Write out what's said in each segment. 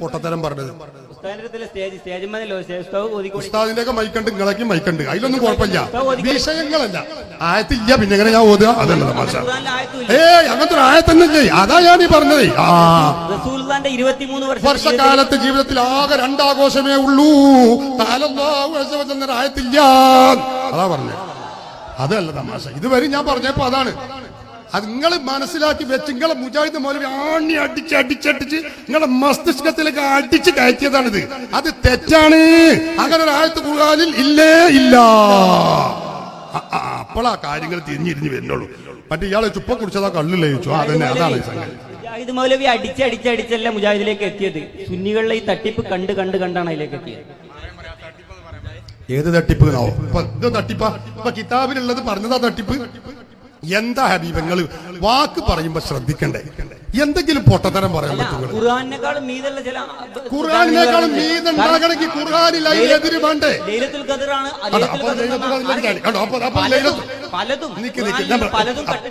പൊട്ടത്തരം പറഞ്ഞത്. ഉസ്താദിന്റെ ഒക്കെ മൈക്കണ്ട് നിങ്ങളൊക്കെ മൈക്കണ്ട്. അതിലൊന്നും കുഴപ്പമില്ല. വിഷയങ്ങളല്ല. ആയത്തില്ല പിന്നെ എങ്ങനെ ഞാൻ ഓതുക? അതല്ല തമാശ ഏ അങ്ങനത്തെ ഒരു ആയത്തന്നെ അതാ ഞാൻ ഈ പറഞ്ഞത്. ആ. വർഷക്കാലത്ത് ജീവിതത്തിൽ ആകെ രണ്ടാഘോഷമേ ഉള്ളൂ. എന്നൊരു ആയത്തില്ല. അതാ പറഞ്ഞത് അതല്ല തമാശ. ഇതുവരെ ഞാൻ പറഞ്ഞപ്പോ അതാണ്. അത് നിങ്ങൾ മനസ്സിലാക്കി വെച്ച് നിങ്ങളെ മുജാഹിദ് മൗലവി ആണി അടിച്ച് അടിച്ചടിച്ച് നിങ്ങളെ മസ്തിഷ്കത്തിലേക്ക് അടിച്ച് കയറ്റിയതാണിത്. അത് തെറ്റാണ്. അങ്ങനെ ഒരു ആയത്ത് ഇല്ലേ ഇല്ല. അപ്പോഴാ കാര്യങ്ങൾ തിരിഞ്ഞിരിഞ്ഞ് വരുന്നുള്ളൂ. മറ്റേ ഇയാളെ ചുപ്പ കുടിച്ചതാ കള്ളില്ലേ ചോ അതന്നെ അതാണ് മുജാഹിദ് മൗലവി അടിച്ച് അടിച്ച് അടിച്ചല്ല മുജാഹിദിലേക്ക് എത്തിയത്? സുന്നികളിലെ ഈ തട്ടിപ്പ് കണ്ട് കണ്ട് കണ്ടാണ് അതിലേക്ക് എത്തിയത്. ഏത് തട്ടിപ്പ്? തട്ടിപ്പാ. ഇപ്പൊ കിതാബിലുള്ളത് പറഞ്ഞതാ തട്ടിപ്പ്. എന്താ ഹബീബങ്ങൾ വാക്ക് പറയുമ്പോ ശ്രദ്ധിക്കണ്ടേ? എന്തെങ്കിലും പൊട്ടത്തരം പറയാൻ മീതുള്ള ചില ഖുർആാനിനേക്കാളും മീതുണ്ടാകണമെങ്കിൽ ഖുർആാനിൽ അതിനെതിര് വേണ്ടേ? പലതും നിങ്ങൾ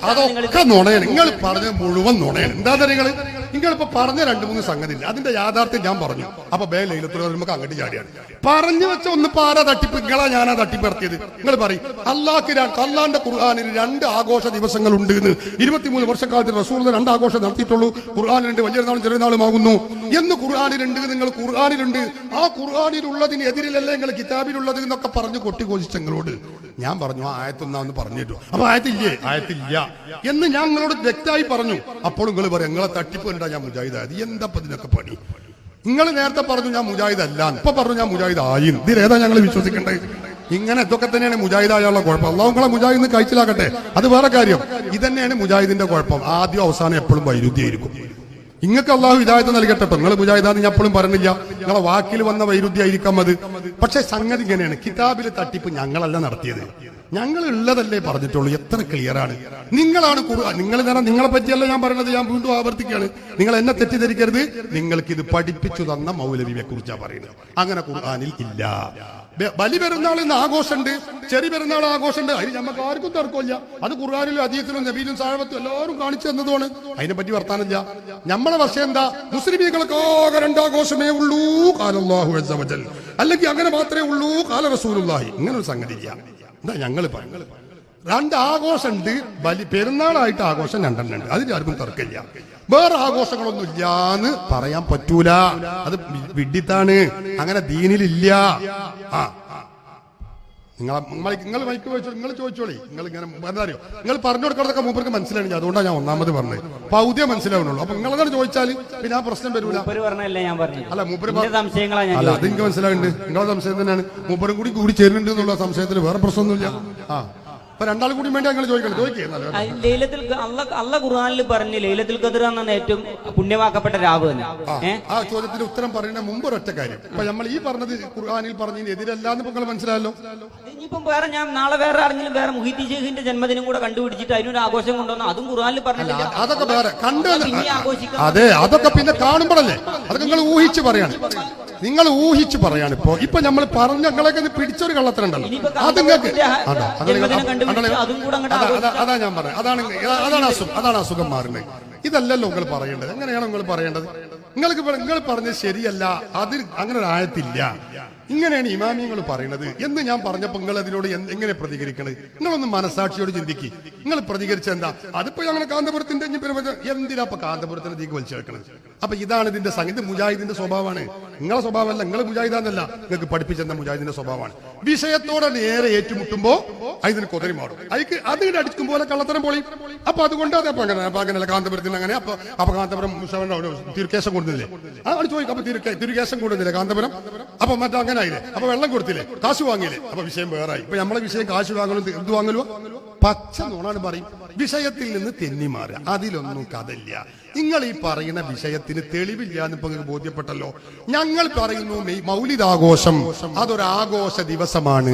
അതൊക്കെ നുണയാണ്. നിങ്ങൾ പറഞ്ഞ മുഴുവൻ നുണയാണ്. എന്താ നിങ്ങൾ നിങ്ങളിപ്പോ പറഞ്ഞ രണ്ടു മൂന്ന് സംഗതി ഇല്ല അതിന്റെ യാഥാർത്ഥ്യം ഞാൻ പറഞ്ഞു. അപ്പൊ ബേ ലൈലത്തുള്ള നമുക്ക് അങ്ങോട്ട് ചാടിയാണ്. പറഞ്ഞു വെച്ച ഒന്ന് പാര തട്ടിപ്പ്? നിങ്ങളാ ഞാനാ തട്ടിപ്പിറത്തിയത് നിങ്ങൾ പറയും രണ്ട് അള്ളാന്റെ ഖുർആാനിൽ രണ്ട് ആഘോഷ ദിവസങ്ങൾ ഉണ്ട് എന്ന് ഇരുപത്തിമൂന്ന് വർഷക്കാലത്ത് റസൂൽ രണ്ട് ആഘോഷം നടത്തിയിട്ടുള്ളൂ. ഖുർആാനിലുണ്ട് വലിയ നാളും ചെറിയ നാളുമാകുന്നു എന്ന് ഖുർആാനിലുണ്ട് നിങ്ങൾ ഖുർആാനിലുണ്ട്. ആ ഖുർആാനിലുള്ളതിന് എതിരിലല്ലേ നിങ്ങൾ കിതാബിലുള്ളത് എന്നൊക്കെ പറഞ്ഞു കൊട്ടിഘോഷിച്ച നിങ്ങളോട്. ഞാൻ പറഞ്ഞു ആ ആയത്തൊന്നാന്ന് പറഞ്ഞിട്ടു അപ്പൊ ആയത്തില്ലേ? ആയത്തില്ല. എന്ന് ഞാൻ നിങ്ങളോട് വ്യക്തമായി പറഞ്ഞു. അപ്പോൾ നിങ്ങൾ പറയും നിങ്ങളെ തട്ടിപ്പ് കണ്ടാ ഞാൻ മുജാഹിദായത്. എന്താ ഇതിനൊക്കെ പണി? നിങ്ങൾ നേരത്തെ പറഞ്ഞു ഞാൻ മുജാഹിദ് അല്ല ഇപ്പൊ പറഞ്ഞു ഞാൻ മുജാഹിദ് ആയി ഇതിലേതാ ഞങ്ങൾ വിശ്വസിക്കേണ്ടത്? ഇങ്ങനെ ഇതൊക്കെ തന്നെയാണ് മുജാഹിദായുള്ള കുഴപ്പം. അള്ളാഹു നിങ്ങളെ മുജാഹിദ് കഴിച്ചിലാക്കട്ടെ അത് വേറെ കാര്യം. ഇതന്നെയാണ് മുജാഹിദിന്റെ കുഴപ്പം. ആദ്യം അവസാനം എപ്പോഴും വൈരുദ്ധ്യമായിരിക്കും നിങ്ങൾക്ക് അള്ളാഹു ഹിദായത്ത് നൽകട്ടെ നിങ്ങൾ മുജാഹിദാന്ന് ഞാൻ എപ്പോഴും പറഞ്ഞില്ല. നിങ്ങളെ വാക്കിൽ വന്ന വൈരുദ്ധ്യ ആയിരിക്കാം അത്. പക്ഷെ സംഗതി ഇങ്ങനെയാണ്. കിതാബിലെ തട്ടിപ്പ് ഞങ്ങളല്ല നടത്തിയത്. ഞങ്ങൾ ഉള്ളതല്ലേ പറഞ്ഞിട്ടുള്ളൂ. എത്ര ക്ലിയർ ആണ്. നിങ്ങളാണ് നിങ്ങൾ നിങ്ങളെ പറ്റിയല്ല ഞാൻ പറയുന്നത് ഞാൻ വീണ്ടും ആവർത്തിക്കുകയാണ്. നിങ്ങൾ എന്നെ തെറ്റിദ്ധരിക്കരുത്. നിങ്ങൾക്ക് ഇത് പഠിപ്പിച്ചു തന്ന മൗലവിയെ കുറിച്ചാണ് പറയുന്നത്. അങ്ങനെ ഖുർആനിൽ ഇല്ല. ബലി പെരുന്നാൾ ആഘോഷമുണ്ട് ചെറിയ പെരുന്നാൾ ആഘോഷമുണ്ട്. അതിന് നമുക്ക് ആർക്കും തർക്കമില്ല. അത് ഖുർആാനിലും അതീത്തിലും നബീലും സാഹബത്തും എല്ലാവരും കാണിച്ചു തന്നതുമാണ്. അതിനെ പറ്റി വർത്താനില്ല നമ്മളെ വർഷം എന്താ? മുസ്ലിമീങ്ങൾക്ക് ആകെ രണ്ടാഘോഷമേ ഉള്ളൂ അസ്സ അല്ലെങ്കിൽ അങ്ങനെ മാത്രമേ ഉള്ളൂ കാല റസൂലുള്ളാഹി. ഇങ്ങനെ ഒരു സംഗതി ഇല്ല. എന്താ ഞങ്ങൾ പറഞ്ഞു രണ്ട് ആഘോഷമുണ്ട് ബലി പെരുന്നാളായിട്ട് ആഘോഷം രണ്ടെണ്ണം ഉണ്ട് അതിന് ആർക്കും തർക്കമില്ല. വേറെ ആഘോഷങ്ങളൊന്നും ഇല്ലാന്ന് പറയാൻ പറ്റൂല. അത് വിഡിത്താണ്. അങ്ങനെ ദീനിലില്ല. ആ നിങ്ങൾ നിങ്ങൾ മൈക്ക് വെച്ചോ നിങ്ങൾ ചോദിച്ചോളി. നിങ്ങൾ ഇങ്ങനെ എന്താ അറിയോ? നിങ്ങൾ പറഞ്ഞു കൊടുക്കുന്നതൊക്കെ മൂപ്പർക്ക് മനസ്സിലായി അതുകൊണ്ടാണ് ഞാൻ ഒന്നാമത് പറഞ്ഞത്. പൗദ്യം മനസ്സിലാവുന്നുള്ളൂ. അപ്പൊ നിങ്ങൾ അങ്ങനെ ചോദിച്ചാൽ പിന്നെ ആ പ്രശ്നം വരൂല. അല്ല മൂപ്പർ അല്ല അത് എനിക്ക് മനസ്സിലാവുന്നുണ്ട്. നിങ്ങളെ സംശയം തന്നെയാണ്. മൂപ്പരും കൂടി കൂടി ചേരുന്നുണ്ട് എന്നുള്ള സംശയത്തിൽ വേറെ പ്രശ്നമൊന്നുമില്ല. ആ. അപ്പൊ രണ്ടാൾ കൂടി വേണ്ടി ചോദിക്കണം ലൈലത്തുൽ അള്ള അള്ള ഖുർആനിൽ പറഞ്ഞ് ലൈലത്തിൽ ഖദർ എന്നാണ് ഏറ്റവും പുണ്യമാക്കപ്പെട്ട രാവ് തന്നെ. ആ ചോദ്യത്തിന് ഉത്തരം പറയുന്ന മുമ്പ് ഒരൊറ്റ കാര്യം. ഇപ്പൊ നമ്മൾ ഈ പറഞ്ഞത് ഖുർആാനിൽ പറഞ്ഞതിന് എതിരല്ലാന്ന് നിങ്ങൾ മനസ്സിലായല്ലോ? ഇനിയിപ്പം വേറെ ഞാൻ നാളെ വേറെ അറിഞ്ഞാലും വേറെ മുഹിത്തി ഷെയ്ഖിന്റെ ജന്മദിനം കൂടെ കണ്ടുപിടിച്ചിട്ട് അതിനൊരു ആഘോഷം കൊണ്ടുവന്നു അതും ഖുർആനിൽ പറഞ്ഞില്ല അതൊക്കെ വേറെ. കണ്ടു അതെ അതൊക്കെ പിന്നെ കാണുമ്പോഴല്ലേ? അതൊക്കെ നിങ്ങൾ ഊഹിച്ച് പറയാണ്. നിങ്ങൾ ഊഹിച്ചു പറയാണ് ഇപ്പോ. ഇപ്പൊ നമ്മൾ പറഞ്ഞ ഞങ്ങളൊക്കെ പിടിച്ചൊരു കള്ളത്തിനുണ്ടല്ലോ അത് നിങ്ങൾക്ക് അതാ ഞാൻ പറഞ്ഞത്. അതാണ് അതാണ് അസുഖം അതാണ് അസുഖം മാറുന്നത്. ഇതല്ലല്ലോ നിങ്ങൾ പറയേണ്ടത്. എങ്ങനെയാണ് നിങ്ങൾ പറയേണ്ടത്? നിങ്ങൾക്ക് നിങ്ങൾ പറഞ്ഞത് ശരിയല്ല. അതിൽ അങ്ങനെ ഒരു ആയത്തില്ല ഇങ്ങനെയാണ് ഇമാമിയങ്ങൾ പറയുന്നത്. എന്ന് ഞാൻ പറഞ്ഞപ്പോൾ നിങ്ങൾ അതിനോട് എങ്ങനെ പ്രതികരിക്കണത് നിങ്ങളൊന്ന് മനസാക്ഷിയോട് ചിന്തിക്ക്. നിങ്ങൾ പ്രതികരിച്ച എന്താ? അതിപ്പോ ഞങ്ങൾ കാന്തപുരത്തിന്റെ എന്തിനാ അപ്പൊ കാന്തപുരത്തിന്റെ തീക്ക് വലിച്ചെടുക്കണത്? അപ്പൊ ഇതാണ് ഇതിന്റെ സംഗീത. മുജാഹിദിന്റെ സ്വഭാവമാണ്. നിങ്ങളെ സ്വഭാവമല്ല. നിങ്ങൾ മുജാഹിദാന്നല്ല. നിങ്ങൾക്ക് പഠിപ്പിച്ചെന്ന മുജാഹിദിന്റെ സ്വഭാവമാണ്. വിഷയത്തോടെ നേരെ ഏറ്റുമുട്ടുമ്പോ അതിന് കുതിരി മാറും. അതിക്ക് അതിന്റെ അടിക്കും പോലെ കള്ളത്തരം പൊളി. അപ്പൊ അതുകൊണ്ട് അതെ അപ്പൊ അങ്ങനെ അപ്പൊ അങ്ങനെയല്ല. കാന്തപുരത്തിന് അങ്ങനെ. അപ്പൊ അപ്പൊ കാന്തപുരം തീർക്കേശം കൊടുത്തില്ലേ അവിടെ ചോദിക്കും. അപ്പൊ തീർക്കേശം കൊടുത്തില്ലേ കാന്തപുരം? അപ്പൊ മറ്റേ അങ്ങനെ ആയില്ലേ അപ്പൊ വെള്ളം കൊടുത്തില്ലേ? കാശ് വാങ്ങിയില്ലേ? അപ്പൊ വിഷയം വേറായി. ഇപ്പൊ നമ്മളെ വിഷയം കാശ് വാങ്ങലും എന്ത് വാങ്ങലോ പച്ച നോണാണ് പറയും. വിഷയത്തിൽ നിന്ന് തെന്നി മാറുക. അതിലൊന്നും കഥയില്ല. നിങ്ങൾ ഈ പറയുന്ന വിഷയത്തിന് തെളിവില്ല എന്ന് ഇപ്പൊ നിങ്ങൾക്ക് ബോധ്യപ്പെട്ടല്ലോ. ഞങ്ങൾ പറയുന്നു മൗലിദാഘോഷം അതൊരാഘോഷ ദിവസമാണ്.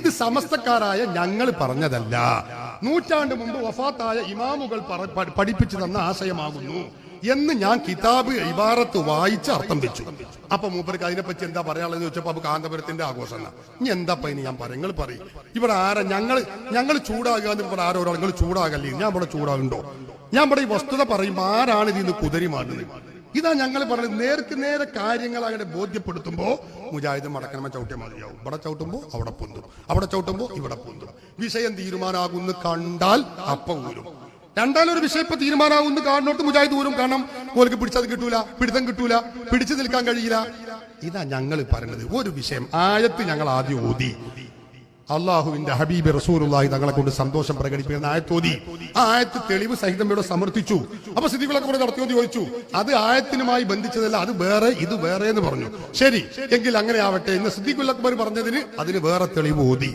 ഇത് സമസ്തക്കാരായ ഞങ്ങൾ പറഞ്ഞതല്ല. നൂറ്റാണ്ട് മുമ്പ് വഫാത്തായ ഇമാമുകൾ പഠിപ്പിച്ചു തന്ന ആശയമാകുന്നു. എന്ന് ഞാൻ കിതാബ് ഇബാറത്ത് വായിച്ച് അർത്ഥം വെച്ചു അപ്പൊ മൂപ്പർക്ക് അതിനെപ്പറ്റി എന്താ പറയാനുള്ളത് ചോദിച്ചപ്പോ അപ്പൊ കാന്തപുരത്തിന്റെ ആഘോഷം. ഇനി എന്താ ഇനി ഞാൻ പറയും? നിങ്ങൾ പറയും. ഇവിടെ ആരാ? ഞങ്ങൾ ഞങ്ങൾ ചൂടാകുക ഇവിടെ ആരോ ഒരാൾ നിങ്ങൾ ചൂടാകല്ലേ? ഞാൻ ഇവിടെ ചൂടാകുണ്ടോ ഞാൻ ഇവിടെ ഈ വസ്തുത പറയും ആരാണ് ഇതിന്ന് കുതിരി മാറുന്നത്? ഇതാ ഞങ്ങൾ പറഞ്ഞത് നേർക്ക് നേരെ കാര്യങ്ങൾ അങ്ങനെ ബോധ്യപ്പെടുത്തുമ്പോ മുജാഹിദ് മടക്കണമ ചവിട്ടിയ മതിയാവും ഇവിടെ ചവിട്ടുമ്പോ അവിടെ പൊന്തും. അവിടെ ചവിട്ടുമ്പോ ഇവിടെ പൊന്തും. വിഷയം തീരുമാനാകുന്നു കണ്ടാൽ അപ്പം ഊരും. രണ്ടാലൊരു വിഷയം ഇപ്പൊ തീരുമാനാവുന്ന കാണോട്ട് മുജാഹിദ് ഊരും കാരണം കോലിക്ക് പിടിച്ചത് കിട്ടൂല പിടിത്തം കിട്ടൂല പിടിച്ചു നിൽക്കാൻ കഴിയില്ല. ഇതാ ഞങ്ങൾ പറയുന്നത് ഒരു വിഷയം ആയത്ത് ഞങ്ങൾ ആദ്യം ഓതി. അള്ളാഹുവിന്റെ ഹബീബ് റസൂലുള്ളാഹി തങ്ങളെ കൊണ്ട് സന്തോഷം പ്രകടിപ്പിക്കുന്ന ആയത്തോതി. ആ ആയത്ത് തെളിവ് സഹിതം ഇവിടെ സമർത്ഥിച്ചു അപ്പൊ സ്ഥിതികളൊക്കെ കൂടെ നടത്തിയോന്ന് ചോദിച്ചു. അത് ആയത്തിനുമായി ബന്ധിച്ചതല്ല അത് വേറെ ഇത് വേറെ എന്ന് പറഞ്ഞു. ശരി എങ്കിൽ അങ്ങനെ ആവട്ടെ. എന്ന് സിദ്ദീഖുൽ അക്ബർ പറഞ്ഞതിന് അതിന് വേറെ തെളിവ് ഓതി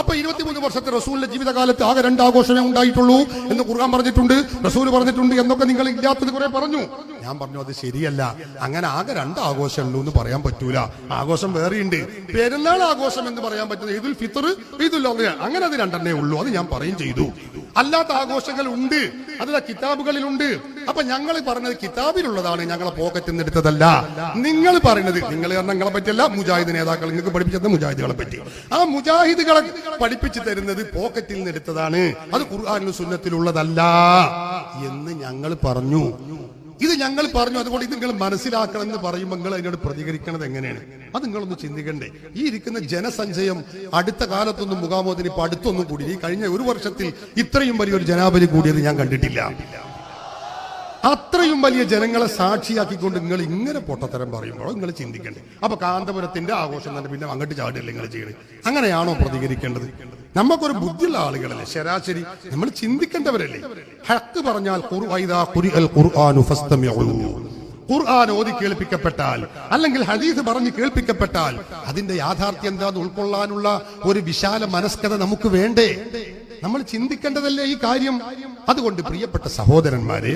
അപ്പൊ ഇരുപത്തിമൂന്ന് വർഷത്തെ റസൂലിന്റെ ജീവിതകാലത്ത് ആകെ രണ്ട് ആഘോഷമേ ഉണ്ടായിട്ടുള്ളൂ എന്ന് ഖുർആൻ പറഞ്ഞിട്ടുണ്ട് റസൂൽ പറഞ്ഞിട്ടുണ്ട് എന്നൊക്കെ നിങ്ങൾ ഇല്ലാത്തത് കുറെ പറഞ്ഞു. ഞാൻ പറഞ്ഞു അത് ശരിയല്ല. അങ്ങനെ ആകെ രണ്ട് ആഘോഷമുള്ളൂ എന്ന് പറയാൻ പറ്റൂല. ആഘോഷം വേറെയുണ്ട്. പെരുന്നാൾ ആഘോഷം എന്ന് പറയാൻ പറ്റുന്നത് ഈദുൽ ഫിത്തർ ഈദുൽ അങ്ങനെ അത് രണ്ടെണ്ണേ ഉള്ളൂ. അത് ഞാൻ പറയും ചെയ്തു. അല്ലാത്ത ആഘോഷങ്ങൾ ഉണ്ട്. അത് കിതാബുകളിലുണ്ട്. അപ്പൊ ഞങ്ങൾ പറഞ്ഞത് കിതാബിലുള്ളതാണ്. ഞങ്ങളെ പോക്കറ്റിൽ നിന്ന് എടുത്തതല്ല. നിങ്ങൾ പറയുന്നത് നിങ്ങൾ കാരണം നിങ്ങളെ പറ്റിയല്ല. മുജാഹിദ് നേതാക്കൾ നിങ്ങൾക്ക് പഠിപ്പിച്ചത് മുജാഹിദുകളെ പറ്റി. ആ മുജാഹിദുകളെ പഠിപ്പിച്ചു തരുന്നത് പോക്കറ്റിൽ നിന്ന് എടുത്തതാണ്. അത് ഖുർആാനിലും സുന്നത്തിലുള്ളതല്ല എന്ന് ഞങ്ങൾ പറഞ്ഞു. ഇത് ഞങ്ങൾ പറഞ്ഞു അതുകൊണ്ട് നിങ്ങൾ മനസ്സിലാക്കണം എന്ന് പറയുമ്പോൾ നിങ്ങൾ അതിനോട് പ്രതികരിക്കണത് എങ്ങനെയാണ്? അത് നിങ്ങളൊന്ന് ചിന്തിക്കണ്ടേ. ഈ ഇരിക്കുന്ന ജനസഞ്ചയം അടുത്ത കാലത്തൊന്നും മുഖാമോദിനിപ്പോൾ അടുത്തൊന്നും കൂടി. ഈ കഴിഞ്ഞ ഒരു വർഷത്തിൽ ഇത്രയും വലിയൊരു ജനാബലി കൂടിയത് ഞാൻ കണ്ടിട്ടില്ല. അത്രയും വലിയ ജനങ്ങളെ സാക്ഷിയാക്കിക്കൊണ്ട് നിങ്ങൾ ഇങ്ങനെ പൊട്ടത്തരം പറയുമ്പോൾ നിങ്ങൾ ചിന്തിക്കണ്ടേ. അപ്പൊ കാന്തപുരത്തിന്റെ ആഘോഷം തന്നെ പിന്നെ അങ്ങോട്ട് ചാടില്ല നിങ്ങൾ ചെയ്യണേ? അങ്ങനെയാണോ പ്രതികരിക്കേണ്ടത്? നമുക്കൊരു ബുദ്ധിയുള്ള ആളുകളല്ലേ? ശരാശരി നമ്മൾ ചിന്തിക്കേണ്ടവരല്ലേ? ഹക്ക് പറഞ്ഞാൽ ഖുർആൻ ഓതി കേൾപ്പിക്കപ്പെട്ടാൽ അല്ലെങ്കിൽ ഹദീസ് പറഞ്ഞ് കേൾപ്പിക്കപ്പെട്ടാൽ അതിന്റെ യാഥാർത്ഥ്യം എന്താന്ന് ഉൾക്കൊള്ളാനുള്ള ഒരു വിശാല മനസ്കത നമുക്ക് വേണ്ടേ? നമ്മൾ ചിന്തിക്കേണ്ടതല്ലേ ഈ കാര്യം? അതുകൊണ്ട് പ്രിയപ്പെട്ട സഹോദരന്മാരെ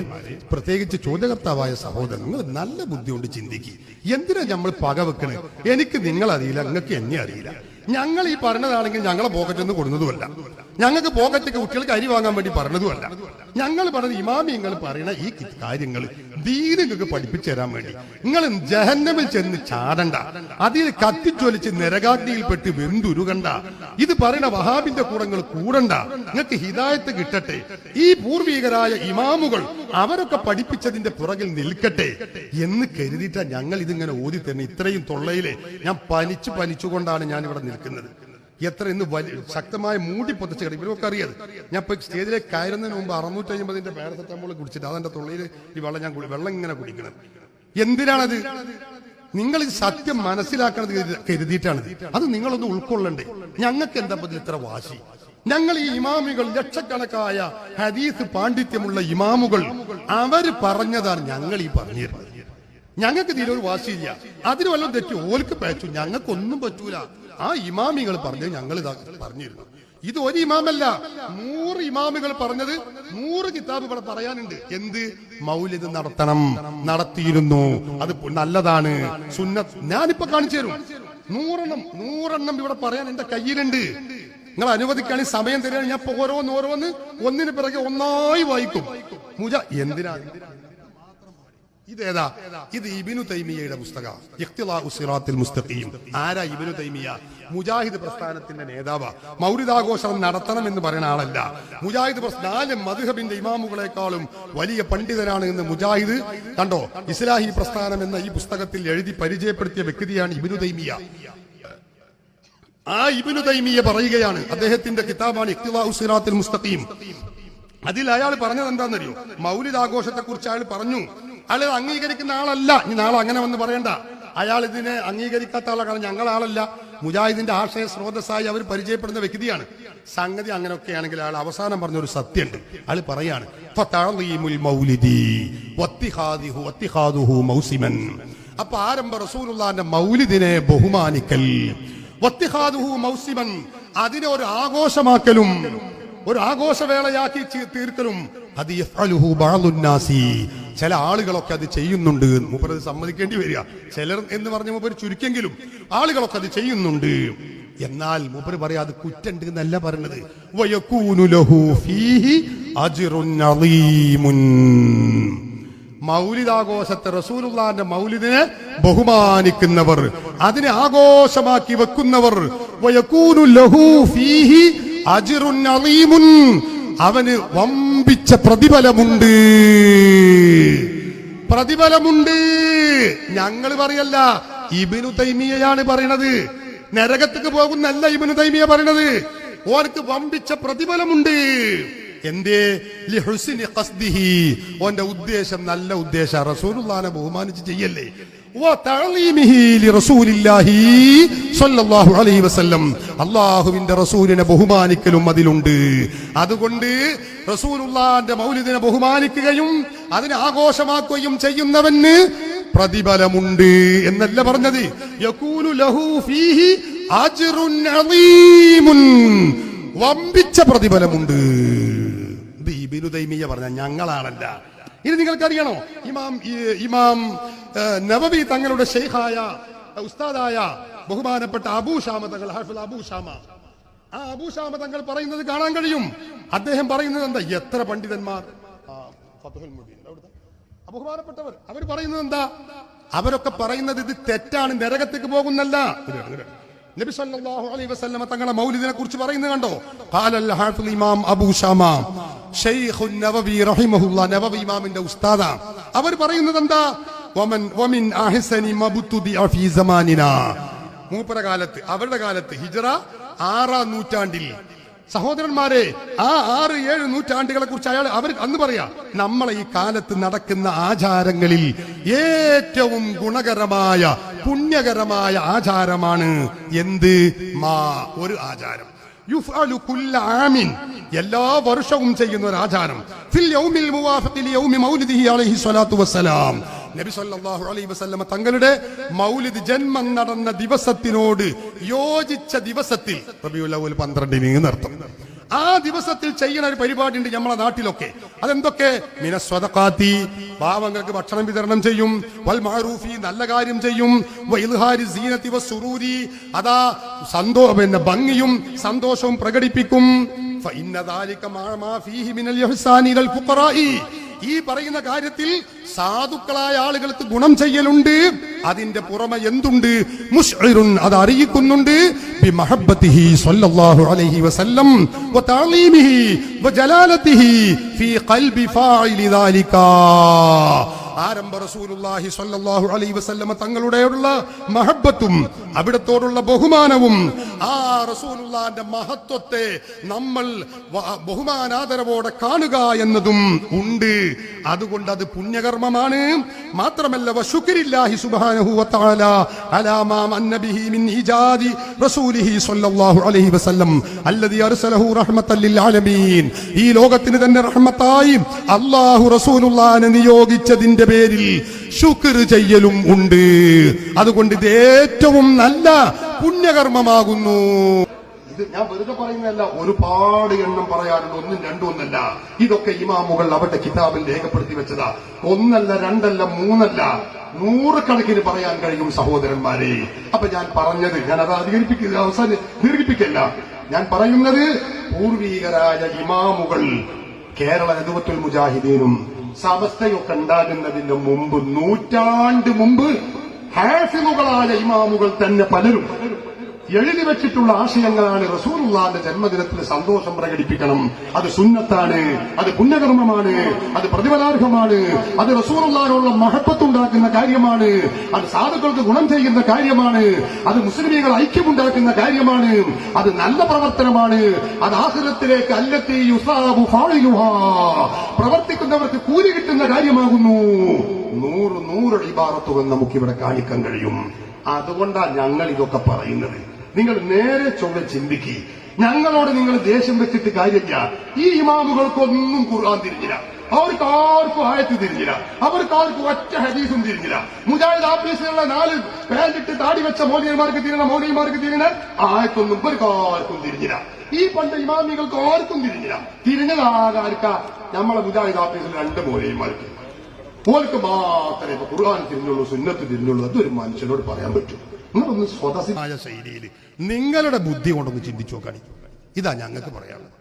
പ്രത്യേകിച്ച് ചോദ്യകർത്താവായ സഹോദരങ്ങൾ നല്ല ബുദ്ധി കൊണ്ട് ചിന്തിക്കുക എന്തിനാ നമ്മൾ പകവെക്കണേ എനിക്ക് നിങ്ങൾ അറിയില്ല നിങ്ങൾക്ക് എന്നെ അറിയില്ല. ഞങ്ങൾ ഈ പറഞ്ഞതാണെങ്കിൽ ഞങ്ങളെ പോക്കറ്റിൽ നിന്ന് കൊടുന്നതുമല്ല. ഞങ്ങൾക്ക് പോക്കറ്റൊക്കെ കുട്ടികൾക്ക് അരി വാങ്ങാൻ വേണ്ടി പറഞ്ഞതുമല്ല. ഞങ്ങൾ പറഞ്ഞത് ഇമാമിയങ്ങൾ പറയുന്ന ഈ കാര്യങ്ങൾ ദീനങ്ങൾക്ക് പഠിപ്പിച്ചു തരാൻ വേണ്ടി. നിങ്ങൾ ജഹന്നമിൽ ചെന്ന് ചാടണ്ട. അതിൽ കത്തിച്ചൊലിച്ച് നരകാഗ്നിയിൽപ്പെട്ട് വെന്തുരുകണ്ട. ഇത് പറയുന്ന വഹാബിന്റെ കൂടങ്ങൾ കൂടണ്ട. നിങ്ങൾക്ക് ഹിതായത്ത് കിട്ടട്ടെ. ഈ പൂർവികരായ ഇമാമുകൾ അവരൊക്കെ പഠിപ്പിച്ചതിന്റെ പുറകിൽ നിൽക്കട്ടെ. എന്ന് കരുതിയിട്ടാ ഞങ്ങൾ ഇതിങ്ങനെ ഓതി തന്നെ ഇത്രയും തൊള്ളയിലെ ഞാൻ പനിച്ചു പനിച്ചുകൊണ്ടാണ് ഞാൻ ഇവിടെ നിൽക്കുന്നത്. എത്ര ഇന്ന് വലിയ ശക്തമായ മൂടി പൊതിച്ച് കിടക്കും. ഇവരൊക്കെ അറിയാതെ ഞാൻ ഇപ്പൊ സ്റ്റേജിലേക്ക് കയറുന്നതിന് മുമ്പ് അറുന്നൂറ്റി അമ്പതിന്റെ പാരസെറ്റമോൾ കുടിച്ചിട്ട് അതെന്റെ തുള്ളിയിൽ ഈ വെള്ളം ഞാൻ വെള്ളം ഇങ്ങനെ കുടിക്കണം. എന്തിനാണത്? നിങ്ങൾ ഈ സത്യം മനസ്സിലാക്കണത് കരുതി- കരുതിയിട്ടാണ് അത് നിങ്ങളൊന്ന് ഉൾക്കൊള്ളണ്ടേ. ഞങ്ങൾക്ക് എന്താ പറ്റി ഇത്ര വാശി? ഞങ്ങൾ ഈ ഇമാമികൾ ലക്ഷക്കണക്കായ ഹദീസ് പാണ്ഡിത്യമുള്ള ഇമാമുകൾ അവർ പറഞ്ഞതാണ് ഞങ്ങൾ ഈ പറഞ്ഞു തരുന്നത് ഞങ്ങൾക്ക് തീരെ ഒരു വാശിയില്ല. അതിന് വല്ലതും തെറ്റി ഓൽക്ക് പേച്ചു ഞങ്ങൾക്കൊന്നും പറ്റൂല. ആ ഇമാമികൾ പറഞ്ഞത് ഞങ്ങൾ ഇതാ പറഞ്ഞിരുന്നു. ഇത് ഒരു ഇമാമല്ല നൂറ് ഇമാമുകൾ പറഞ്ഞത് നൂറ് കിതാബ് ഇവിടെ പറയാനുണ്ട്. എന്ത്? മൗലിദ് നടത്തണം. നടത്തിയിരുന്നു. അത് നല്ലതാണ്. സുന്നത്ത് ഞാനിപ്പോ കാണിച്ചു തരും. നൂറെണ്ണം നൂറെണ്ണം ഇവിടെ പറയാൻ എന്റെ കയ്യിലുണ്ട്. നിങ്ങൾ അനുവദിക്കുകയാണെങ്കിൽ സമയം തരികയാണ് ഞാൻ ഓരോന്ന് ഓരോന്ന് ഒന്നിന് പിറകെ ഒന്നായി വായിക്കും. മുജ എന്തിനാ? ഇതേതാ? ഇത് ഇബിനു തൈമിയയുടെ പുസ്തകം. ആരാ ഇബിനു തൈമിയ? മുജാഹിദ് പ്രസ്ഥാനത്തിന്റെ നേതാവ്. മൗരിദാഘോഷം നടത്തണം എന്ന് പറയുന്ന ആളല്ല. മുജാഹിദ് നാല് മധുഹബിന്റെ ഇമാമുകളെക്കാളും വലിയ പണ്ഡിതനാണ് എന്ന് മുജാഹിദ് കണ്ടോ? ഇസ്ലാഹി പ്രസ്ഥാനം എന്ന ഈ പുസ്തകത്തിൽ എഴുതി പരിചയപ്പെടുത്തിയ വ്യക്തിയാണ് ഇബിനു തൈമിയ. ആ ഇബിനു തൈമിയ പറയുകയാണ് അദ്ദേഹത്തിന്റെ കിതാബാണ് ഇഖ്തിലാഉ സിറാത്തിൽ മുസ്തഖീം. അതിൽ അയാൾ പറഞ്ഞത് എന്താണെന്നറിയോ മൗലിദാഘോഷത്തെ കുറിച്ച് അയാൾ പറഞ്ഞു അയാൾ അംഗീകരിക്കുന്ന ആളല്ല. ഇനി നാളെ അങ്ങനെ വന്ന് പറയണ്ട. അയാൾ ഇതിനെ അംഗീകരിക്കാത്ത ആളാണ് കാരണം ഞങ്ങൾ ആളല്ല. മുജാഹിദിന്റെ ആശയ സ്രോതസ്സായി അവർ പരിചയപ്പെടുന്ന വ്യക്തിയാണ്. സംഗതി അങ്ങനെയൊക്കെ ആണെങ്കിൽ അയാൾ അവസാനം പറഞ്ഞ ഒരു സത്യമുണ്ട്. അയാൾ പറയാണ് അപ്പൊ ആരംഭ റസൂലുള്ളാന്റെ മൗലിദിനെ ബഹുമാനിക്കൽ. മൗസിമൻ. അതിനെ ഒരു ആഘോഷമാക്കലും ഒരു ആഘോഷവേളയാക്കി തീർക്കലും. അത്. ചില ആളുകളൊക്കെ അത് ചെയ്യുന്നുണ്ട് മൂപ്പർ അത് സമ്മതിക്കേണ്ടി വരിക. ചിലർ എന്ന് പറഞ്ഞ മൂപ്പർ ചുരുക്കെങ്കിലും ആളുകളൊക്കെ അത് ചെയ്യുന്നുണ്ട്. എന്നാൽ മൂപ്പർ പറയാ അത് കുറ്റണ്ട് എന്നല്ല പറഞ്ഞത് മൗലിദാഘോഷത്തെ റസൂലുള്ളാന്റെ മൗലിദിനെ ബഹുമാനിക്കുന്നവർ അതിനെ ആഘോഷമാക്കി വെക്കുന്നവർ അവന് വമ്പിച്ച പ്രതിഫലമുണ്ട്. പ്രതിഫലമുണ്ട്. ഞങ്ങൾ പറയല്ല ഇബിനു തൈമിയയാണ് പറയണത്. നരകത്തേക്ക് പോകുന്നല്ല ഇബിനു തൈമിയ പറയണത്. ഓർക്ക് വമ്പിച്ച പ്രതിഫലമുണ്ട്. എന്തേ? ഓന്റെ ഉദ്ദേശം നല്ല ഉദ്ദേശം. റസൂലുള്ളാനെ ബഹുമാനിച്ച് ചെയ്യല്ലേ? അല്ലാഹുവിന്റെ റസൂലിനെ ബഹുമാനിക്കലും അതിലുണ്ട്. അതുകൊണ്ട് റസൂലുള്ളാന്റെ മൗലിദിനെ ബഹുമാനിക്കുകയും അതിനെ ആഘോഷമാക്കുകയും ചെയ്യുന്നവന് പ്രതിഫലമുണ്ട് എന്നല്ല പറഞ്ഞത്. വമ്പിച്ച പ്രതിഫലമുണ്ട്. ഇത് ഇബിനു തൈമിയ പറഞ്ഞ ഞങ്ങളാണല്ല. ഇനി നിങ്ങൾക്കറിയണോ? ഇമാം ഇമാം നവബി തങ്ങളുടെ ഷെയ്ഖായ ഉസ്താദായ ബഹുമാനപ്പെട്ട അബൂ ഷാമ തങ്ങൾ ഹാഫിൽ അബൂ ഷാമ. ആ അബൂ ഷാമ തങ്ങൾ പറയുന്നത് കാണാൻ കഴിയും. അദ്ദേഹം പറയുന്നത് എന്താ? എത്ര പണ്ഡിതന്മാർ? ബഹുമാനപ്പെട്ടവർ അവർ പറയുന്നത് എന്താ? അവരൊക്കെ പറയുന്നത് ഇത് തെറ്റാണ് നരകത്തേക്ക് പോകുന്നല്ല നബി സല്ലല്ലാഹു അലൈഹി വസല്ലമ തങ്ങളെ മൗലിദിനെ കുറിച്ച് പറയുന്നത് കണ്ടോ? ഖാലൽ ഹാഫിൽ ഇമാം അബൂ ഷാമ ഷെയ്ഖുൻ നവവി റഹിമഹുല്ലാ നവവി ഇമാമിന്റെ ഉസ്താദ. അവർ പറയുന്നത് എന്താ? വമൻ വമിൻ അഹ്സനി മബ്തുദി ഫീ സമാനിനാ. മൂപ്പര കാലത്ത് അവരുടെ കാലത്ത് ഹിജറ ആറാം നൂറ്റാണ്ടിൽ സഹോദരന്മാരെ ആ ആറ് ഏഴ് നൂറ്റാണ്ടുകളെ കുറിച്ച് അയാൾ അവർ അന്ന് പറയാ നമ്മളെ ഈ കാലത്ത് നടക്കുന്ന ആചാരങ്ങളിൽ ഏറ്റവും ഗുണകരമായ പുണ്യകരമായ ആചാരമാണ് എന്ത്? മാ ഒരു ആചാരം. എല്ലാ വർഷവും ചെയ്യുന്ന ഒരു ആചാരം. നബി സല്ലല്ലാഹു അലൈഹി വസല്ലമ തങ്ങളുടെ മൗലിദ് ജന്മം നടന്ന ദിവസത്തിനോട് യോജിച്ച ദിവസത്തിൽ റബിയുൽ അവൽ പന്ത്രണ്ടിന് നിർത്തും. ആ ദിവസത്തിൽ ചെയ്യുന്ന ഒരു പരിപാടി ഉണ്ട് നമ്മളെ നാട്ടിലൊക്കെ. അതെന്തൊക്കെ? മിനസ്വതക്കാത്തി പാവങ്ങൾക്ക് ഭക്ഷണം വിതരണം ചെയ്യും. വൽ മാറൂഫി നല്ല കാര്യം ചെയ്യും. അതാ സന്തോ പിന്നെ ഭംഗിയും സന്തോഷവും പ്രകടിപ്പിക്കും. ഈ പറയുന്ന കാര്യത്തിൽ സാധുക്കളായ ആളുകൾക്ക് ഗുണം ചെയ്യലുണ്ട്. അതിന്റെ പുറമെ എന്തുണ്ട്? അത് അറിയിക്കുന്നുണ്ട്. ബി മഹബ്ബതിഹി ആരംഭ റസൂലുള്ളാഹി സ്വല്ലല്ലാഹു അലൈഹി വസല്ലമ തങ്ങളുടെയുള്ള മഹബത്തും അവിടത്തോടുള്ള ബഹുമാനവും ആ റസൂലുള്ളാന്റെ മഹത്വത്തെ നമ്മൾ ബഹുമാനാദരവോടെ കാണുക എന്നതും ഉണ്ട്. അതുകൊണ്ട് അത് പുണ്യകർമ്മമാണ്. മാത്രമല്ല വശുക്രില്ലാഹി സുബ്ഹാനഹു വതആല അലാ മാ അന്നബിഹി മിൻ ഇജാദി റസൂലിഹി സ്വല്ലല്ലാഹു അലൈഹി വസല്ലം അല്ലദി അർസലഹു റഹ്മത്തൽ ലിൽ ആലമീൻ. ഈ ലോകത്തിന് തന്നെ റഹ്മത്തായി അല്ലാഹു റസൂലുള്ളാനെ നിയോഗിച്ചതിന്റെ പേരിൽ ശുക്ർ ചെയ്യലും ഉണ്ട്. അതുകൊണ്ട് ഇത് ഏറ്റവും നല്ല പുണ്യകർമ്മമാകുന്നു. ഇത് ഞാൻ വെറുതെ പറയുന്നതല്ല ഒരുപാട് എണ്ണം പറയാറുണ്ട്. ഒന്നും രണ്ടും ഒന്നല്ല. ഇതൊക്കെ ഇമാമുകൾ അവരുടെ കിതാബിൽ രേഖപ്പെടുത്തി വെച്ചതാ. ഒന്നല്ല രണ്ടല്ല മൂന്നല്ല. നൂറുകണക്കിന് പറയാൻ കഴിയും സഹോദരന്മാരെ. അപ്പൊ ഞാൻ പറഞ്ഞത് ഞാൻ അത് അധികരിപ്പിക്കുക അവസാനം ദീർഘിപ്പിക്കല്ല. ഞാൻ പറയുന്നത് പൂർവീകരായ ഇമാമുകൾ കേരള നെതുവത്തുൽ മുജാഹിദീനും സമസ്തയൊക്കെ ഉണ്ടാകുന്നതിന് മുമ്പ് നൂറ്റാണ്ട് മുമ്പ് ഹാഫിമുകളായ ഇമാമുകൾ തന്നെ പലരും എഴുതി വെച്ചിട്ടുള്ള ആശയങ്ങളാണ് റസൂറുള്ളാന്റെ ജന്മദിനത്തിൽ സന്തോഷം പ്രകടിപ്പിക്കണം. അത് സുന്നത്താണ് അത് പുണ്യകർമ്മമാണ് അത് പ്രതിഫലാർഹമാണ് അത് റസൂറുള്ളാനുള്ള മഹത്വത്തുണ്ടാക്കുന്ന കാര്യമാണ് അത് സാധുക്കൾക്ക് ഗുണം ചെയ്യുന്ന കാര്യമാണ് അത് മുസ്ലിമീങ്ങൾ ഐക്യമുണ്ടാക്കുന്ന കാര്യമാണ് അത് നല്ല പ്രവർത്തനമാണ് അത് ആഹൃതത്തിലേക്ക് അല്ലത്തി പ്രവർത്തിക്കുന്നവർക്ക് കൂലി കിട്ടുന്ന കാര്യമാകുന്നു. നൂറ് നൂറ് ഇബാറത്തുകൾ നമുക്കിവിടെ കാണിക്കാൻ കഴിയും. അതുകൊണ്ടാണ് ഞങ്ങൾ ഇതൊക്കെ പറയുന്നത്. നിങ്ങൾ നേരെ ചൊവ്വ ചിന്തിക്കുക ഞങ്ങളോട് നിങ്ങൾ ദേഷ്യം വെച്ചിട്ട് കാര്യമില്ല. ഈ ഇമാമുകൾക്കൊന്നും ഖുർആൻ തിരിഞ്ഞില്ല. അവർക്ക് ആർക്കും ആയത്ത് തിരിഞ്ഞില്ല. അവർക്ക് ആർക്കും ഒറ്റ ഹദീസും തിരിഞ്ഞില്ല. മുജാഹിദ് ആഫീസിലുള്ള നാല് പാന്റിട്ട് താടി വെച്ച മോദിയന്മാർക്ക് തിരിഞ്ഞ മോദിയന്മാർക്ക് തിരിഞ്ഞ ആയത്തൊന്നും ഇവർക്ക് ആർക്കും തിരിഞ്ഞില്ല. ഈ പണ്ട് ഇമാമികൾക്ക് ആർക്കും തിരിഞ്ഞില്ല. തിരിഞ്ഞതാകാർക്ക നമ്മളെ മുജാഹിദ് ആഫീസിൽ രണ്ട് മോനിയന്മാർക്ക്. ഓർക്ക് മാത്രമേ ഖുർആൻ തിരിഞ്ഞുള്ളൂ സുന്നത്ത് തിരിഞ്ഞുള്ളൂ. അതൊരു മനുഷ്യനോട് പറയാൻ പറ്റും. നിങ്ങളൊന്ന് സ്വതസിമായ ശൈലിയിൽ നിങ്ങളുടെ ബുദ്ധി കൊണ്ടൊന്ന് ചിന്തിച്ചു നോക്കണി. ഇതാ ഞങ്ങൾക്ക് പറയാനുള്ളത്.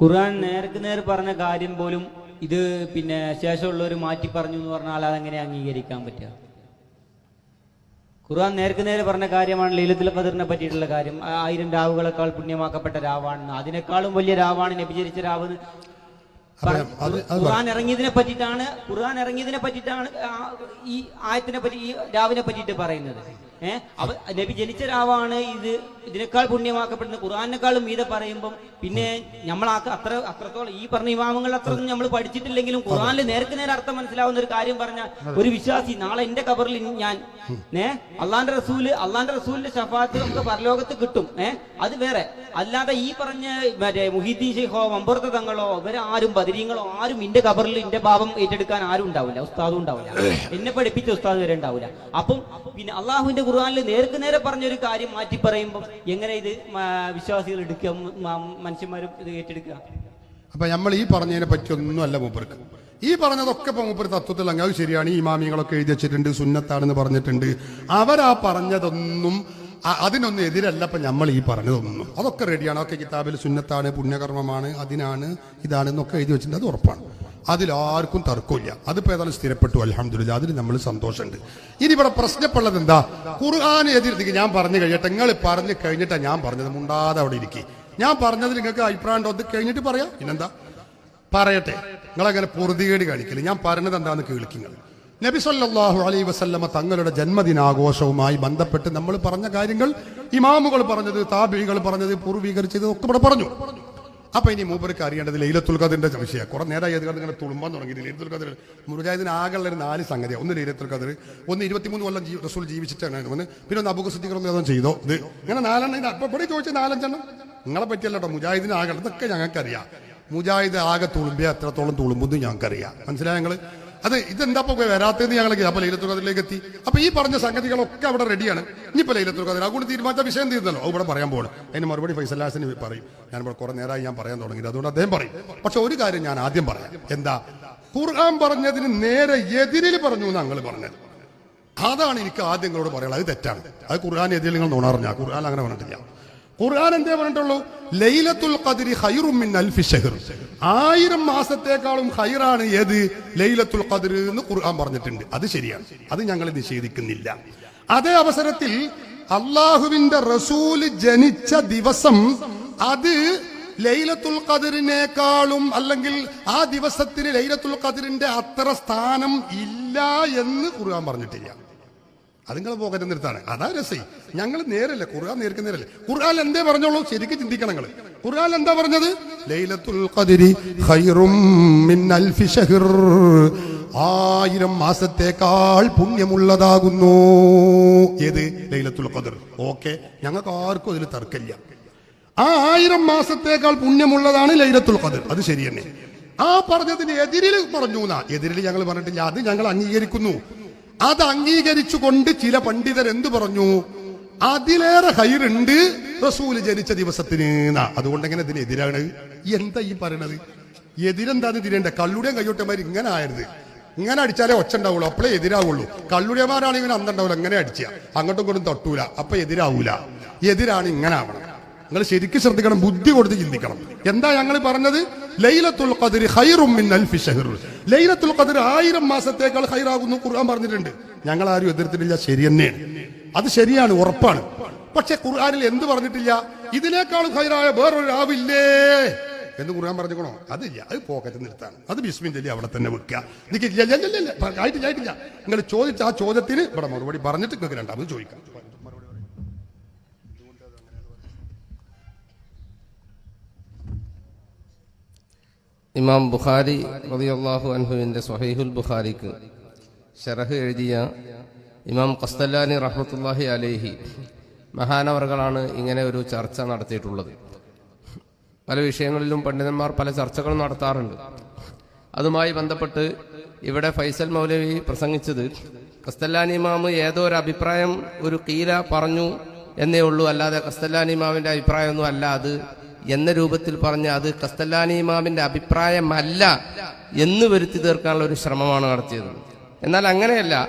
ഖുർആൻ നേർക്ക് നേർ പറഞ്ഞ കാര്യം പോലും ഇത് പിന്നെ ശേഷമുള്ളവർ മാറ്റി പറഞ്ഞു എന്ന് പറഞ്ഞാൽ അതെങ്ങനെ അംഗീകരിക്കാൻ പറ്റുക? ഖുർആൻ നേർക്ക് നേരെ പറഞ്ഞ കാര്യമാണ് ലൈലത്തുൽ ഖദറിനെ പറ്റിയിട്ടുള്ള കാര്യം. ആയിരം രാവുകളെക്കാൾ പുണ്യമാക്കപ്പെട്ട രാവാണെന്ന്. അതിനേക്കാളും വലിയ രാവാണ് നബിചരിച്ച രാവ് ഖുർആൻ ഇറങ്ങിയതിനെ പറ്റിയിട്ടാണ് ഖുർആൻ ഇറങ്ങിയതിനെ പറ്റിയിട്ടാണ് ഈ ആയത്തിനെ പറ്റി ഈ രാവിനെ പറ്റിയിട്ട് പറയുന്നത്. ഏഹ് അവ നബി ജനിച്ച രാവാണ് ഇത്. ഇതിനേക്കാൾ പുണ്യമാക്കപ്പെടുന്നത്. ഖുർആാനേക്കാളും മീതെ പറയുമ്പം പിന്നെ നമ്മൾ അത്ര അത്രത്തോളം ഈ പറഞ്ഞ ഇമാമങ്ങൾ അത്രയൊന്നും നമ്മൾ പഠിച്ചിട്ടില്ലെങ്കിലും ഖുർആാനിൽ നേർക്ക് നേരെ അർത്ഥം മനസ്സിലാവുന്ന ഒരു കാര്യം പറഞ്ഞ ഒരു വിശ്വാസി നാളെ എന്റെ കബറിൽ ഞാൻ ഏ? അള്ളാന്റെ റസൂൽ അള്ളാന്റെ റസൂലിന്റെ ഷഫാത്ത് നമുക്ക് പരലോകത്ത് കിട്ടും ഏ? അത് വേറെ. അല്ലാതെ ഈ പറഞ്ഞ മറ്റേ മുഹിദ്ദീൻ ഷെയ്ഖോ മമ്പുറത്ത് തങ്ങളോ ഇവരെ ആരും ബദരീങ്ങളോ ആരും എന്റെ കബറിൽ എന്റെ ഭാവം ഏറ്റെടുക്കാൻ ആരും ഉണ്ടാവില്ല ഉസ്താദും ഉണ്ടാവില്ല. എന്നെ പഠിപ്പിച്ച ഉസ്താദ് വരെ ഉണ്ടാവില്ല. അപ്പം പിന്നെ അള്ളാഹുവിന്റെ ഖുർആാനിൽ നേർക്ക് നേരെ പറഞ്ഞൊരു കാര്യം മാറ്റി പറയുമ്പോൾ എങ്ങനെ ഇത് വിശ്വാസികൾ എടുക്കുക മനുഷ്യന്മാരും ഇത് ഏറ്റെടുക്കുക? അപ്പൊ നമ്മൾ ഈ പറഞ്ഞതിനെ പറ്റി ഒന്നുമല്ല മൂപ്പർക്ക്. ഈ പറഞ്ഞതൊക്കെ ഇപ്പൊ മൂപ്പർ തത്വത്തിൽ അങ്ങ് അത് ശരിയാണ്. ഈ മാമിയങ്ങളൊക്കെ എഴുതി വെച്ചിട്ടുണ്ട് സുന്നത്താണെന്ന് പറഞ്ഞിട്ടുണ്ട്. അവരാ പറഞ്ഞതൊന്നും അതിനൊന്നും എതിരല്ല ഇപ്പൊ നമ്മൾ ഈ പറഞ്ഞതൊന്നും. അതൊക്കെ റെഡിയാണ് ഒക്കെ കിതാബിൽ സുന്നത്താണ് പുണ്യകർമ്മമാണ് അതിനാണ് ഇതാണ് എന്നൊക്കെ എഴുതി വെച്ചിട്ടുണ്ട്. അത് ഉറപ്പാണ്. അതിലാർക്കും തർക്കമില്ല. അതിപ്പോ ഏതായാലും സ്ഥിരപ്പെട്ടു. അലഹമില്ല അതിൽ നമ്മൾ സന്തോഷമുണ്ട്. ഇനി ഇവിടെ പ്രശ്നപ്പെടുന്നത് എന്താ? ഖുർആൻ എതിർത്തിക്ക് ഞാൻ പറഞ്ഞു കഴിയട്ടെ. നിങ്ങൾ പറഞ്ഞു കഴിഞ്ഞിട്ടാ ഞാൻ പറഞ്ഞത്. മുണ്ടാതെ അവിടെ ഇരിക്കും. ഞാൻ പറഞ്ഞത് നിങ്ങൾക്ക് അഭിപ്രായം ഉണ്ടോ? അത് കഴിഞ്ഞിട്ട് പറയാം. പിന്നെന്താ? പറയട്ടെ. നിങ്ങളങ്ങനെ പൊറുതികേട് കാണിക്കില്ല ഞാൻ പറഞ്ഞത് എന്താന്ന് കേൾക്കുക നബി സല്ലല്ലാഹു അലൈഹി വസല്ലമ തങ്ങളുടെ ജന്മദിനാഘോഷവുമായി ബന്ധപ്പെട്ട് നമ്മൾ പറഞ്ഞ കാര്യങ്ങൾ ഇമാമുകൾ പറഞ്ഞത് താബികൾ പറഞ്ഞത് പൂർവീകരിച്ചത് ഒക്കെ ഇവിടെ പറഞ്ഞു. അപ്പൊ ഇനി മൂപ്പർക്ക് അറിയേണ്ടത് ലൈലത്തുൽ ഖദറിന്റെ വിഷയം കുറെ നേരമായി അത് ഇങ്ങനെ തുളുമ്പാൻ തുടങ്ങി. ലൈലത്തുൽ ഖദർ മുറുജാഹിദിന് ആകെയുള്ള ഒരു നാല് സംഗതിയാണ് ഒന്ന് ലൈലത്തുൽ ഖദർ ഒന്ന് ഇരുപത്തിമൂന്ന് കൊല്ലം ജീ- റസൂൽ ജീവിച്ചിട്ടാണ് ഒന്ന് പിന്നെ ഒന്ന് അബുഖ സിദ്ദീഖ് ചെയ്തോ? ഇത് ഇങ്ങനെ നാലെണ്ണം ഇത് അപ്പൊ ഇവിടെ ചോദിച്ച നാലഞ്ചെണ്ണം. നിങ്ങളെ പറ്റിയല്ല മുജാഹിദിന് ആകെ ഇതൊക്കെ ഞങ്ങൾക്കറിയാം. മുജാഹിദ് ആകെ തുളുമ്പിയ. എത്രത്തോളം തുളുമ്പുന്നു ഞങ്ങൾക്കറിയാം. മനസ്സിലായ ഞങ്ങൾ അത് ഇതെന്താ ഇപ്പൊ വരാത്തതെന്ന് ഞങ്ങൾ അപ്പൊ ലൈലത്തുൽ ഖദറിലേക്ക് എത്തി. അപ്പൊ ഈ പറഞ്ഞ സംഗതികളൊക്കെ അവിടെ റെഡിയാണ് ഇനിയിപ്പോ ലൈലത്തുൽ ഖദർ അതുകൊണ്ട് തീരുമാനിച്ച വിഷയം തീരുന്നല്ലോ. അത് ഇവിടെ പറയാൻ പോകണം അതിന് മറുപടി ഫൈസലാസിന് പറയും. ഞാൻ ഇവിടെ കുറെ നേരമായി ഞാൻ പറയാൻ തുടങ്ങി അതുകൊണ്ട് അദ്ദേഹം പറയും. പക്ഷെ ഒരു കാര്യം ഞാൻ ആദ്യം പറയാം. എന്താ? ഖുർആൻ പറഞ്ഞതിന് നേരെ എതിരിൽ പറഞ്ഞു ഞങ്ങൾ പറഞ്ഞത്. അതാണ് എനിക്ക് ആദ്യങ്ങളോട് നിങ്ങളോട് പറയാനുള്ളത്. അത് തെറ്റാണ്. അത് ഖുർആൻ എതിരിൽ നിങ്ങൾ നോണാറിഞ്ഞ ഖുർആൻ അങ്ങനെ പറഞ്ഞിട്ടില്ല. ഖുർആൻ എന്തേ പറഞ്ഞിട്ടുള്ളൂ? ലൈലത്തുൽ ഖദ്രി ഖൈറും മിൻ അൽഫി ഷഹർ ആയിരം മാസത്തേക്കാളും ഖൈറാണ് ഏത്? ലൈലത്തുൽ ഖദ്ർ എന്ന് ഖുർആൻ പറഞ്ഞിട്ടുണ്ട്. അത് ശരിയാണ്. അത് ഞങ്ങൾ നിഷേധിക്കുന്നില്ല. അതേ അവസരത്തിൽ അള്ളാഹുവിന്റെ റസൂൽ ജനിച്ച ദിവസം അത് ലൈലത്തുൽ ഖദറിനേക്കാളും അല്ലെങ്കിൽ ആ ദിവസത്തിന് ലൈലത്തുൽ ഖദറിന്റെ അത്ര സ്ഥാനം ഇല്ല എന്ന് ഖുർആൻ പറഞ്ഞിട്ടില്ല. അത് പോകരുത് നിർത്താണ് അതാ രസി. ഞങ്ങൾ നേരല്ലേ ഖുർആൻ നേർക്ക് നേരല്ലേ. ഖുർആൻ എന്തേ പറഞ്ഞോളൂ? ശരിക്കും ചിന്തിക്കണം നിങ്ങൾ ഖുർആൻ എന്താ പറഞ്ഞത്? ലൈലത്തുൽ ഖദരി ഖൈറും മിൻ അൽഫി ഷഹർ ആയിരം മാസത്തേക്കാൾ പുണ്യമുള്ളതാകുന്നു. ഏത്? ലൈലത്തുൽ ഖദർ. ഓക്കെ. ഞങ്ങൾക്ക് ആർക്കും അതിൽ തർക്കമില്ല. ആ ആയിരം മാസത്തേക്കാൾ പുണ്യമുള്ളതാണ് ലൈലത്തുൽ ഖദർ. അത് ശരി തന്നെ. ആ പറഞ്ഞതിന് എതിരിൽ പറഞ്ഞു എതിരിൽ ഞങ്ങൾ പറഞ്ഞിട്ടില്ല. അത് ഞങ്ങൾ അംഗീകരിക്കുന്നു. അത് അംഗീകരിച്ചുകൊണ്ട് ചില പണ്ഡിതർ എന്തു പറഞ്ഞു? അതിലേറെ ഹൈറുണ്ട് റസൂൽ ജനിച്ച ദിവസത്തിന് അതുകൊണ്ട് എങ്ങനെ ഇതിന് എതിരാണ്? എന്താ ഈ പറയണത്? എതിരെന്താന്ന് തിരിയണ്ട? കള്ളുടെയും കയ്യോട്ടന്മാർ ഇങ്ങനെ ആയത് ഇങ്ങനെ അടിച്ചാലേ ഒച്ച ഉണ്ടാവുള്ളൂ. അപ്പോഴേ എതിരാവുള്ളൂ. കള്ളുടിയന്മാരാണെങ്കിൽ അന്നുണ്ടാവില്ല അങ്ങനെ അടിച്ച. അങ്ങോട്ടും ഇങ്ങോട്ടും തൊട്ടൂല. അപ്പൊ എതിരാവൂല. എതിരാണ് ഇങ്ങനെ ആവണം. നിങ്ങൾ ശരിക്കും ശ്രദ്ധിക്കണം ബുദ്ധി കൊടുത്ത് ചിന്തിക്കണം. എന്താ ഞങ്ങൾ പറഞ്ഞത്? ലൈലത്തുൽ ഖദർ ഖൈറും മിൻ ലൈലത്തുൽ ഖദർ ആയിരം മാസത്തേക്കാൾ ഹൈറാകുന്നു ഖുർആൻ പറഞ്ഞിട്ടുണ്ട്. ഞങ്ങൾ ആരും എതിർത്തിട്ടില്ല ശരി തന്നെയാണ്. അത് ശരിയാണ് ഉറപ്പാണ്. പക്ഷെ ഖുർആനിൽ എന്ത് പറഞ്ഞിട്ടില്ല? ഇതിനേക്കാളും ഹൈറായ വേറൊരു എന്ന് ഖുർആൻ പറഞ്ഞിക്കണോ അതില്ല അത് പോക്കറ്റ് നിർത്താണ് അത് ബിസ്മിൻ ചൊല്ലി അവിടെ തന്നെ വെക്കുക. ഇല്ല, ആയിട്ടില്ല ആയിട്ടില്ല. നിങ്ങൾ ചോദിച്ച ആ ചോദ്യത്തിന് ഇവിടെ മറുപടി പറഞ്ഞിട്ട് നിങ്ങൾക്ക് രണ്ടാമത് ചോദിക്കാം. ഇമാം ബുഖാരി റളിയല്ലാഹു അൻഹുവിന്റെ സ്വഹീഹുൽ ബുഖാരിക്ക് ഷെറഹ് എഴുതിയ ഇമാം കസ്തല്ലാനി റഹ്മത്തുല്ലാഹി അലേഹി മഹാനവറുകളാണ് ഇങ്ങനെ ഒരു ചർച്ച നടത്തിയിട്ടുള്ളത്. പല വിഷയങ്ങളിലും പണ്ഡിതന്മാർ പല ചർച്ചകളും നടത്താറുണ്ട്. അതുമായി ബന്ധപ്പെട്ട് ഇവിടെ ഫൈസൽ മൗലവി പ്രസംഗിച്ചത് കസ്തല്ലാനി ഇമാമ് ഏതോ ഒരു അഭിപ്രായം ഒരു കീല പറഞ്ഞു എന്നേ ഉള്ളൂ. അല്ലാതെ കസ്തല്ലാനി ഇമാമിന്റെ അഭിപ്രായമൊന്നും അല്ല. അത് എന്ന രൂപത്തിൽ പറഞ്ഞ് അത് കസ്തല്ലാനി ഇമാമിന്റെ അഭിപ്രായമല്ല എന്ന് വരുത്തി തീർക്കാനുള്ള ഒരു ശ്രമമാണ് നടത്തിയത്. എന്നാൽ അങ്ങനെയല്ല.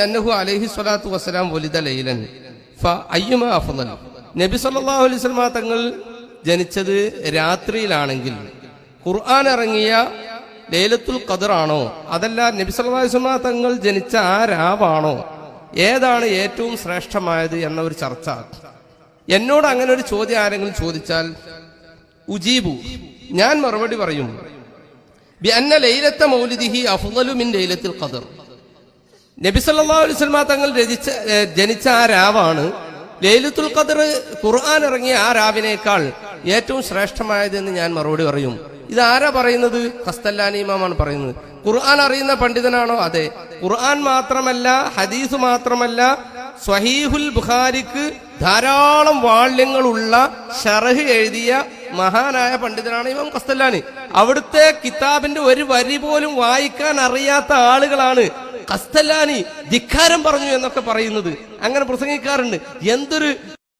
അന്നഹു ലൈലൻ ഫ നബി അലൈഹി തങ്ങൾ ജനിച്ചത് രാത്രിയിലാണെങ്കിൽ. ഖുർആൻ ഇറങ്ങിയ ലൈലത്തുൽ ഖദറാണോ അതല്ല നബി സല്ലല്ലാഹു അലൈഹി വസല്ലം തങ്ങൾ ജനിച്ച ആ രാവാണോ? ഏതാണ് ഏറ്റവും ശ്രേഷ്ഠമായത് എന്ന ഒരു ചർച്ച. എന്നോട് അങ്ങനെ ഒരു ചോദ്യം ആരെങ്കിലും ചോദിച്ചാൽ ഉജീബു ഞാൻ മറുപടി പറയും. ബിഅന്ന മൗലിദിഹി നബി സല്ലല്ലാഹു അലൈഹി തങ്ങൾ രചിച്ച ജനിച്ച ആ രാവാണ്. ലൈലത്തുൽ ഖദർ ഖുർആൻ ഇറങ്ങിയ ആ രാവിനേക്കാൾ ഏറ്റവും ശ്രേഷ്ഠമായതെന്ന് ഞാൻ മറുപടി പറയും. ഇത് ആരാ പറയുന്നത്? ഖസ്തല്ലാനി ഇമാമാണ് പറയുന്നത്. ഖുർആൻ അറിയുന്ന പണ്ഡിതനാണോ? അതെ. ഖുർആൻ മാത്രമല്ല ഹദീസ് മാത്രമല്ല സ്വഹീഹുൽ ബുഖാരിക്ക് ധാരാളം വാള്യങ്ങളുള്ള ഷറഹ് എഴുതിയ മഹാനായ പണ്ഡിതനാണ് ഇമാം കസ്തല്ലാനി അവിടുത്തെ കിതാബിന്റെ ഒരു വരി പോലും വായിക്കാൻ അറിയാത്ത ആളുകളാണ് കസ്തല്ലാനി ധിക്കാരം പറഞ്ഞു എന്നൊക്കെ പറയുന്നത്. അങ്ങനെ പ്രസംഗിക്കാറുണ്ട്. എന്തൊരു